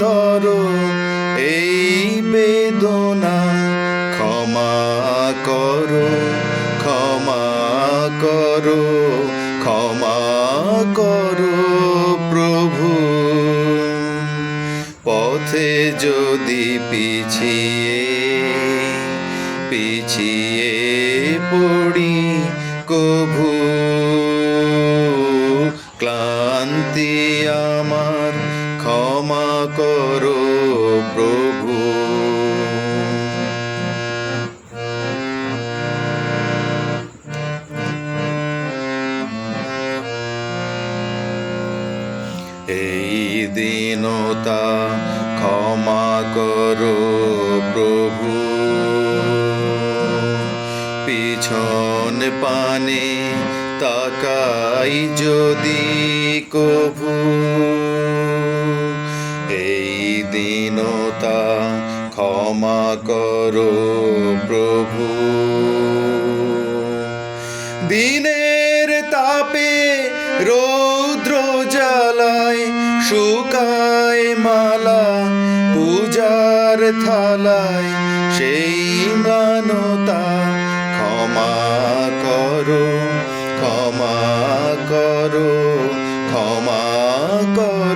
তর এই বেদনা, ক্ষমা করো ক্ষমা করো ক্ষমা করো প্রভু। পথে যদি পিছিয়ে পিছিয়ে পড়ি কভু, ক্লান্তি আমার করো প্রভু। এই দিনতা ক্ষমা করো প্রভু। পিছন পানে তাকাই যদি কভু। ক্ষমা করো, প্রভু। দিনের তাপে রৌদ্র জ্বালায়, শুকায় মালা, পূজার থালায়, সেই মানতা ক্ষমা করো ক্ষমা করো ক্ষমা করো।